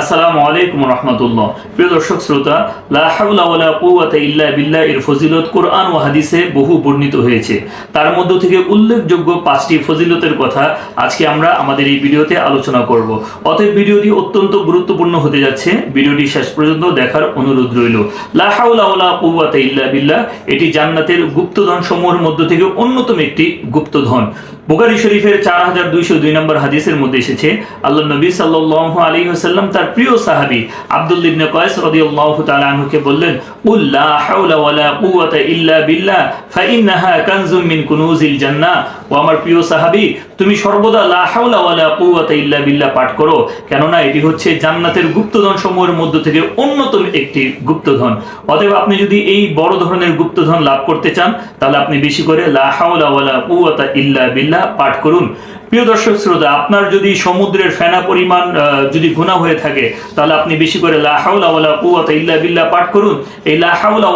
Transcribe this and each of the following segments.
আসসালামু আলাইকুম রহমতুল্লাহ। প্রিয় দর্শক শ্রোতা ইল্লা এর ফজিলত কোরআন ও হাদিসে বহু বর্ণিত হয়েছে। তার মধ্য থেকে উল্লেখযোগ্য পাঁচটি ফজিলতের কথা আজকে আমরা আমাদের এই ভিডিওতে আলোচনা করব। অতএব ভিডিওটি অত্যন্ত গুরুত্বপূর্ণ হতে যাচ্ছে। ভিডিওটি শেষ পর্যন্ত দেখার অনুরোধ রইল। লা হাওলা ইল্লা বিল্লাহ, এটি জান্নাতের গুপ্তধন সমূহের মধ্য থেকে অন্যতম একটি গুপ্তধন। বুখারী শরীফের চার হাজার দুইশো দুই নম্বর হাদিসের মধ্যে এসেছে আল্লাহ নবী সাল্লু আলী হাসাল্লাম তার প্রিয় সাহাবি আবদুল্লিবনে কয়েস রদিউল্লাহ তাআলা আনহুকে বললেন হাওলা ওয়ালা কুওয়াতা ইল্লা বিল্লাহ ফাইন্নাহা কানজুম মিন কুনুজিল জান্নাহ ও আমার প্রিয় তুমি সর্বদা ওয়ালা ইল্লা বিল্লাহ পাঠ করো, কেননা এটি হচ্ছে জান্নাতের গুপ্তধন সমূহের মধ্য থেকে অন্যতম একটি গুপ্তধন। অতএব আপনি যদি এই বড় ধরনের গুপ্তধন লাভ করতে চান, তাহলে আপনি বেশি করে লা হাওলা ওয়ালা কুওয়াতা ইল্লা বিল্লাহ পাঠ করুন। প্রিয় দর্শক শ্রোতা, আপনার যদি সমুদ্রের ফেনা পরিমাণ যদি গুণা হয়ে থাকে, তাহলে আপনি বেশি করে লা হাওলা ইল্লা বিল্লাহ পাঠ করুন। এই লা হাওলা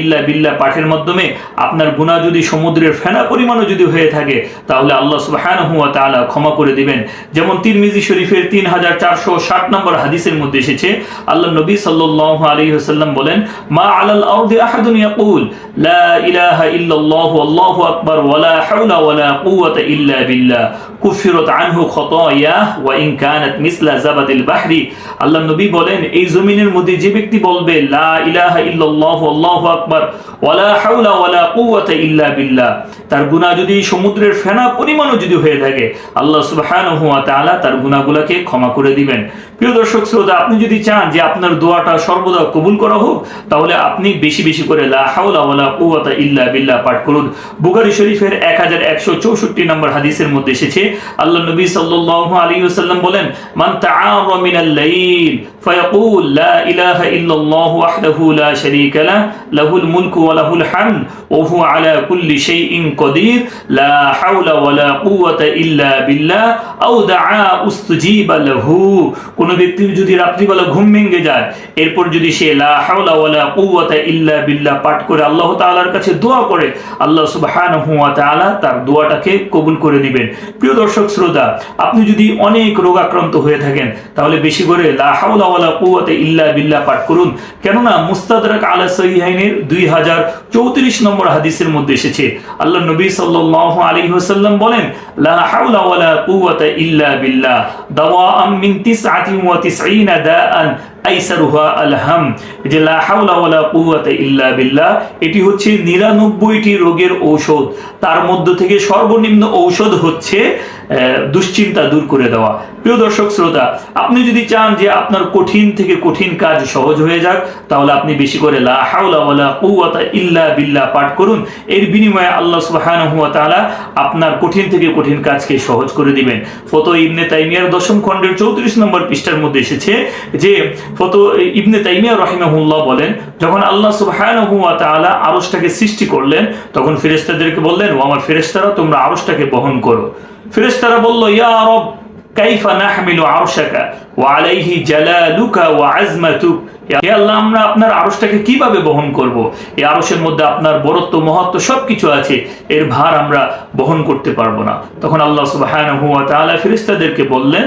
ইল্লা বিল্লাহ পাঠের মাধ্যমে আপনার গুনাহ যদি সমুদ্রের ফেনা পরিমাণও যদি হয়ে থাকে, তাহলে আল্লাহ সুবহানাহু ওয়া তাআলা ক্ষমা করে দিবেন। যেমন তিরমিজি শরীফের 3460 নম্বর হাদিসের মধ্যে এসেছে, আল্লাহ নবী সাল্লাল্লাহু আলাইহি ওয়াসাল্লাম বলেন, মা আলাল আরদি আহাদুন ইয়াকুল, লা ইলাহা ইল্লাল্লাহু আল্লাহু আকবার ওয়ালা হাওলা ওয়ালা কুওয়াতা ইল্লা বিল্লাহ। কুফিরত আনহু খতায়াহ ওয়া ইন কানাত মিসলা জাবাদিল বাহরি। আল্লাহ নবী বলেন, এই জমিনের মধ্যে যে ব্যক্তি বলবে, লা ইলাহা ইল্লাল্লাহু, আল্লাহু আকবার ওয়ালা হাওলা ওয়ালা কুওয়াতা ইল্লা বিল্লাহ। তার গুনাহ যদি সমুদ্রের ফেনা পরিমাণও যদি হয়ে থাকে, আল্লাহ সুবহানাহু ওয়া তাআলা তার গুনাহগুলোকে ক্ষমা করে দিবেন। প্রিয় দর্শক শ্রোতা, আপনি যদি চান যে আপনার দোয়াটা সর্বদা কবুল করা হোক, তাহলে আপনি বেশি বেশি করে লা হাওলা ওয়ালা কুওয়াতা ইল্লা বিল্লাহ পাঠ করুন। বুখারী শরীফের 1164 নম্বর হাদিসের মধ্যে এসেছে আল্লাহ নবী সাল্লাল্লাহু আলাইহি ওয়াসাল্লাম বলেন, মান তাআরা মিনাল লাইল ফায়াকুল, লা ইলাহা ইল্লাল্লাহু ওয়াহদাহু লা শারীকা লাহ, লাহুল মুলকু ওয়া লাহুল হামদ, ওয়া হুয়া আলা কুল্লি শাইইন কদির লা হাওলা ওয়ালা কুওয়াতা ইল্লা বিল্লাহ, আও দাআ উস্তুজিবা লাহু। কোন ব্যক্তির যদি রাত্রিবেলা ঘুম ভেঙে যায়, এরপর যদি সে লা হাওলা ওয়ালা কুওয়াতা ইল্লা বিল্লাহ পাঠ করে আল্লাহ তাআলার কাছে দোয়া করে, আল্লাহ সুবহানাহু ওয়া তাআলা তার দোয়াটাকে কবুল করে দিবেন প্রিয় দর্শক শ্রোতা, আপনি যদি অনেক রোগাক্রান্ত হয়ে থাকেন, তাহলে বেশি করে লা হাওলা ইল্লা বিল্লাহ পাঠ করুন। কেননা মুস্তাদরাক আলা সহিহাইনের 2034 নম্বর হাদিসের মধ্যে এসেছে। আল্লাহ নবী সাল্লাল্লাহু আলাইহি ওয়াসাল্লাম বলেন, লা কুওয়াতা ইল্লা বিল্লাহ। দাওয়াআম মিন 99 দাআন আইসারুহা আলহাম, যে লা ইল্লা বিল্লাহ, এটি হচ্ছে 99টি রোগের ঔষধ। তার মধ্য থেকে সর্বনিম্ন ঔষধ হচ্ছে দুশ্চিন্তা দূর করে দেওয়া। প্রিয় দর্শক শ্রোতা, আপনি যদি চান যে আপনার কঠিন থেকে কঠিন কাজ সহজ হয়ে যাক, তাহলে আপনি বেশি করে ইল্লা বিল্লাহ পাঠ করুন। এর বিনিময়ে আল্লাহ তাআলা আপনার কঠিন থেকে কঠিন কাজকে সহজ করে দিবেন। ফতো ইবনে তাইমিয়ার দশম খণ্ডের 34 নম্বর পৃষ্ঠার মধ্যে এসেছে যে ফতো ইবনে তাইমিয়া রহিমাহুল্লাহ বলেন, যখন আল্লাহ সুবহানাহু ওয়া তাআলা সৃষ্টি করলেন, তখন ফেরেশতাদেরকে বললেন, ও আমার ফেরেশতারা, তোমরা আরশটাকে বহন করো। ফেরেশতারা বলল, ইয়া রব কাইফা নাহমিলু আরশাকা? ওয়া হে আল্লাহ, আমরা আপনার আরশটাকে কীভাবে বহন করব? এই আরশের মধ্যে আপনার বরত্ব, মহত্ব সবকিছু আছে। এর ভার আমরা বহন করতে পারব না। তখন আল্লাহ সুবহানাহু ওয়া বললেন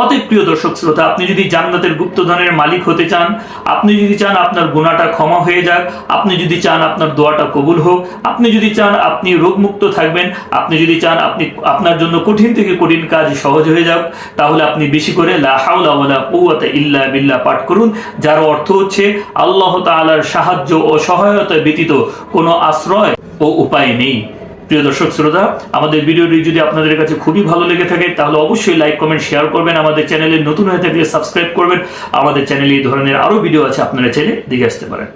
অতএব প্রিয় দর্শক শ্রোতা, আপনি যদি জান্নাতের গুপ্তধনের মালিক হতে চান, আপনি যদি চান আপনার গুণাটা ক্ষমা হয়ে যাক, আপনি যদি চান আপনার দোয়াটা কবুল হোক, আপনি যদি চান আপনি রোগমুক্ত থাকবেন, আপনি যদি চান আপনি আপনার জন্য কঠিন থেকে কঠিন কাজ সহজ হয়ে যাক, তাহলে আপনি বেশি করে ইল্লা বিল্লাহ পাঠ করুন, যার অর্থ হচ্ছে আল্লাহ তাআলার সাহায্য ও সহায়তা ব্যতীত কোনো আশ্রয় ও উপায় নেই। প্রিয় দর্শক শ্রোতা, আমাদের ভিডিওটি যদি আপনাদের কাছে খুবই ভালো লেগে থাকে, তাহলে অবশ্যই লাইক, কমেন্ট, শেয়ার করবেন, আমাদের চ্যানেলে নতুন হয়ে থাকলে সাবস্ক্রাইব করবেন। আমাদের চ্যানেলে এই ধরনের আরও ভিডিও আছে, আপনারা চাইলে দেখে আসতে পারেন।